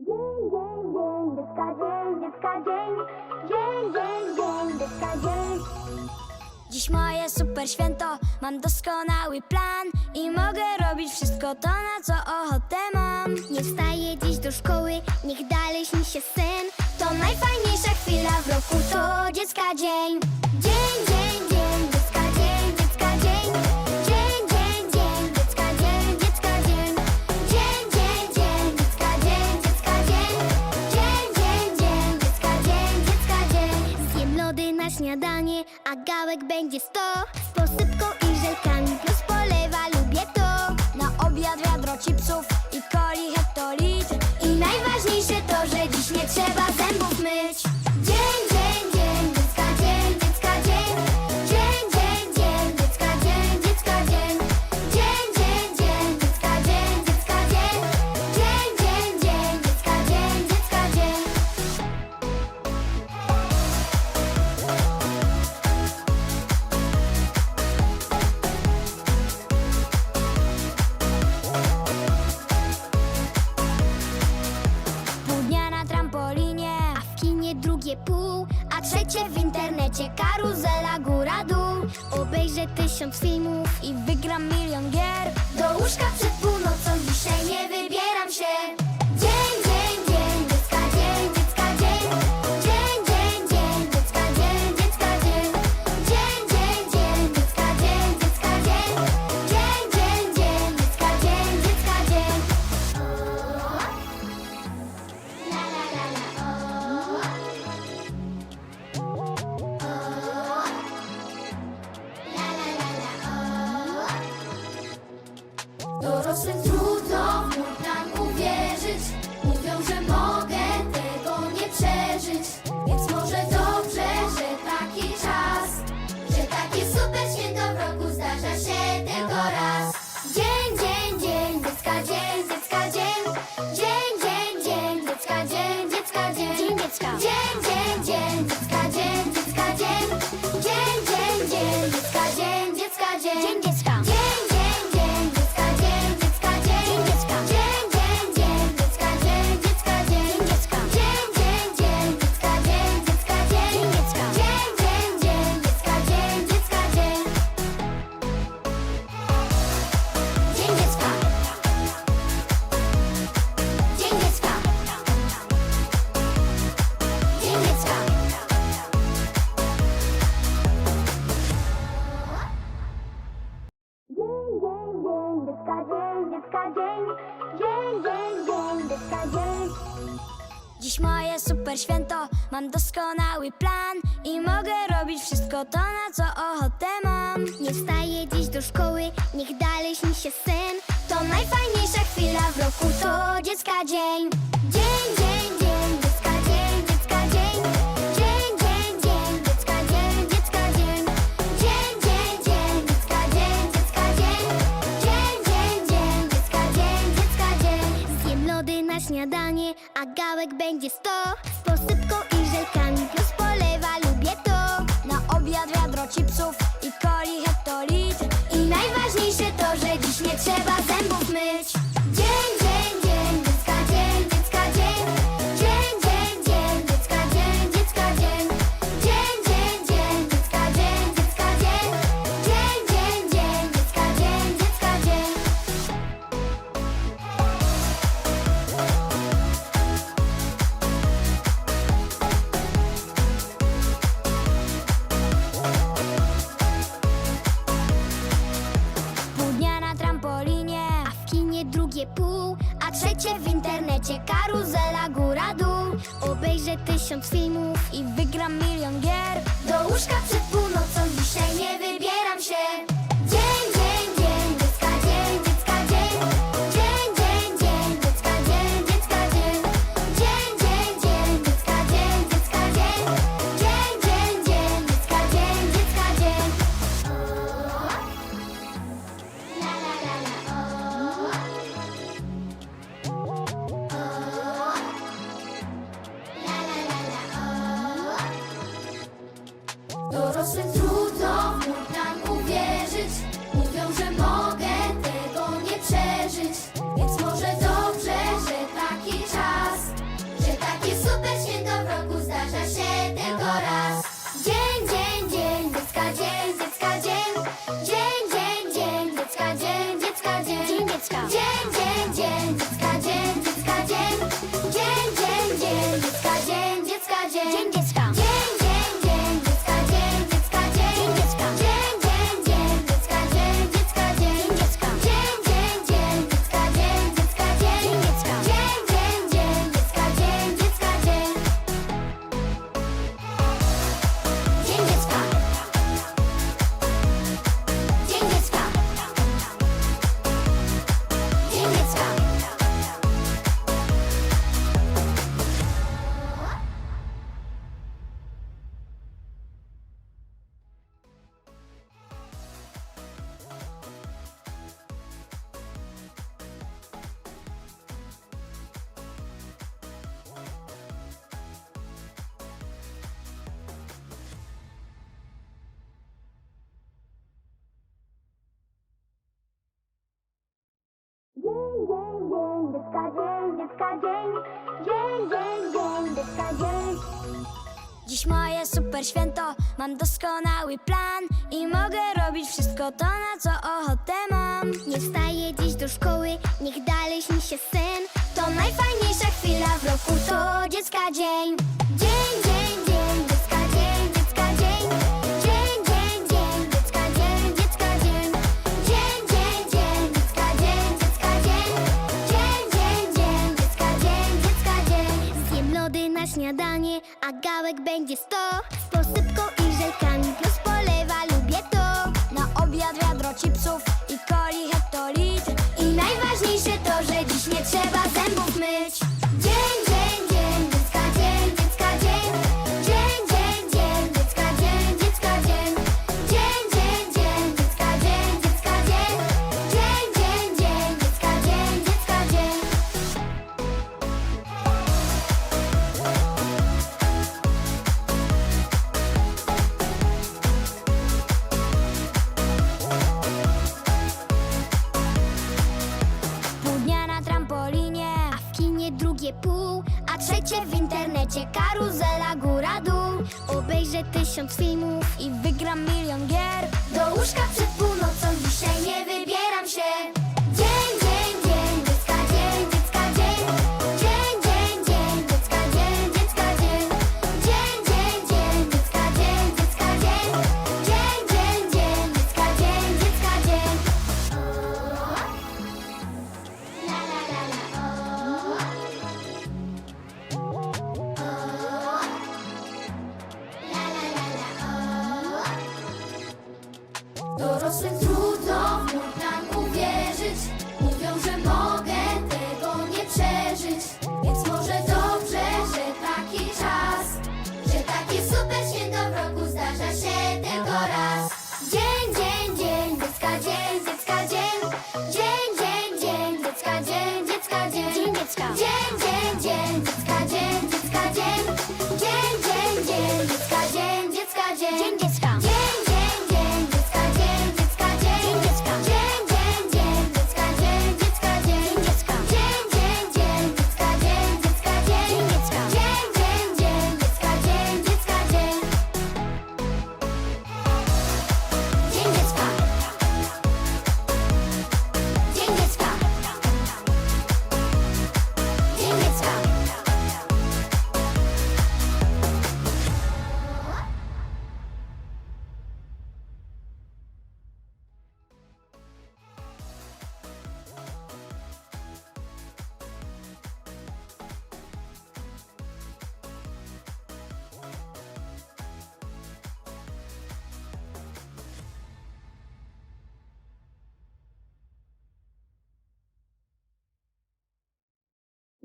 Dzień, dzień, dzień, dziecka, dzień, dziecka, dzień. Dzień, dzień, dzień, dziecka, dzień. Dziś moje super święto, mam doskonały plan i mogę robić wszystko to, na co ochotę mam. Nie wstaję dziś do szkoły, niech dalej śni się sen. To najfajniejsza chwila w roku, to dziecka dzień. Dzień, dzień, dzień. Kawałek będzie sto, sto trust. dzień, dzień, dziecka, dzień, dzień, dzień, dzień, dzień, dzień. Dziś moje super święto, mam doskonały plan i mogę robić wszystko to, na co ochotę mam. Nie wstaję dziś do szkoły, niech dalej śni się sen. To najfajniejsza chwila w roku, to dziecka dzień. Dzień, dzień, dzień. a gałek będzie sto. Z posypką i żelkami plus polewa, lubię to. Na obiad wiadro chipsów i coli hektolit I najważniejsze to, że dziś nie trzeba zębów myć. deixando-se Dziś moje super święto, mam doskonały plan I mogę robić wszystko to, na co ochotę mam. Nie wstaję dziś do szkoły, niech dalej śni się sen To najfajniejsza chwila w roku, to dziecka dzień. Dzień, dzień gałek będzie sto Z posypką i żelkami plus polewa, lubię to. Na obiad wiadro chipsów i coli hektolit I najważniejsze to, że dziś nie trzeba zębów myć. tysiąc filmów i wygram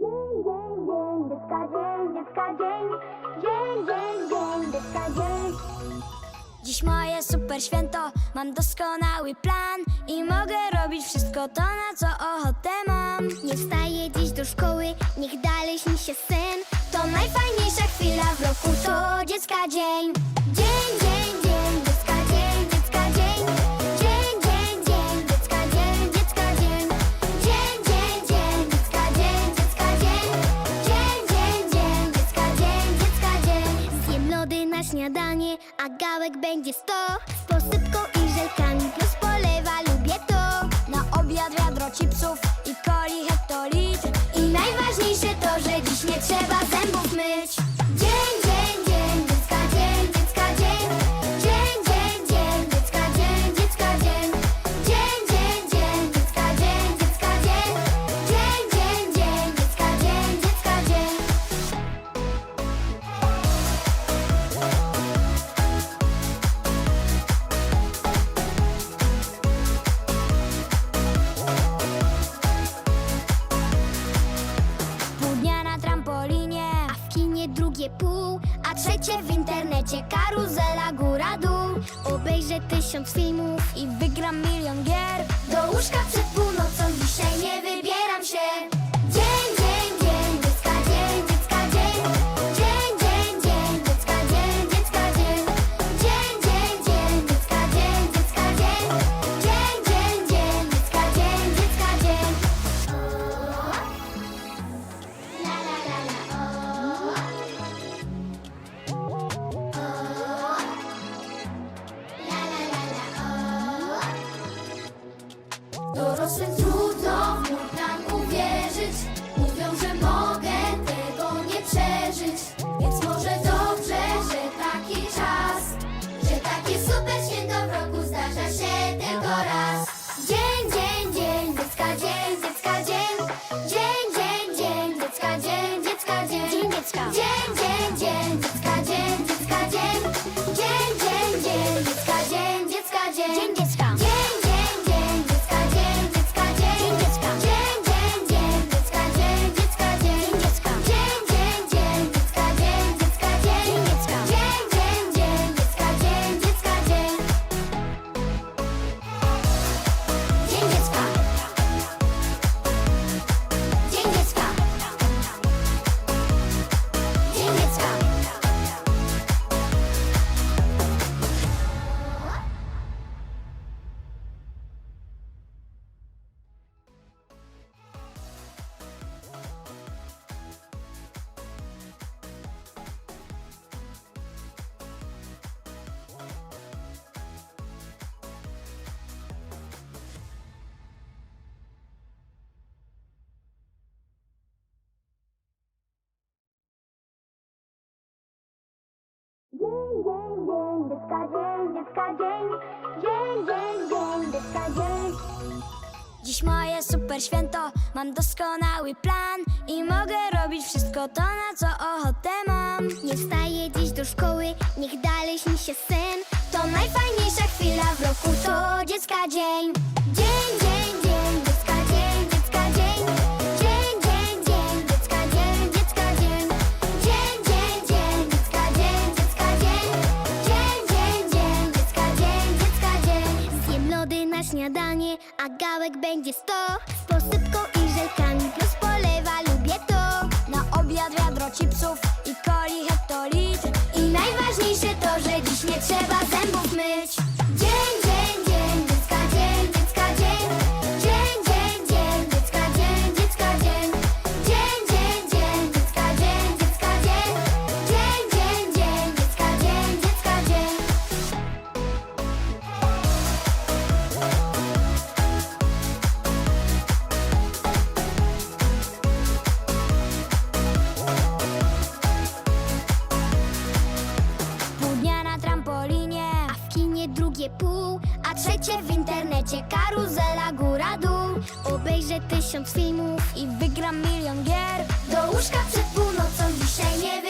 Dzień, dzień, dzień, dziecka, dzień, dzień. Dzień, dzień, dzień, dzień. Dziś moje super święto, mam doskonały plan i mogę robić wszystko to, na co ochotę mam. Nie wstaję dziś do szkoły, niech dalej śni się sen. To najfajniejsza chwila w roku, to dziecka dzień. Dzień, Gałek będzie sto. w internecie Karuzela góra dół Obejrzę tysiąc filmów i wygram milion gier. Do łóżka przed pół dzień, dzień, dzień, dziecka, dzień, dzień, dzień, dzień, dzień. Dziś moje super święto, mam doskonały plan i mogę robić wszystko to, na co ochotę mam. Nie wstaję dziś do szkoły, niech dalej śni się sen. To najfajniejsza chwila w roku, to dziecka dzień. kawałek będzie sto. drugie pół, a trzecie w internecie karuzela góra-dół. Obejrzę tysiąc filmów i wygram milion gier. Do łóżka przed północą dzisiaj nie wiem.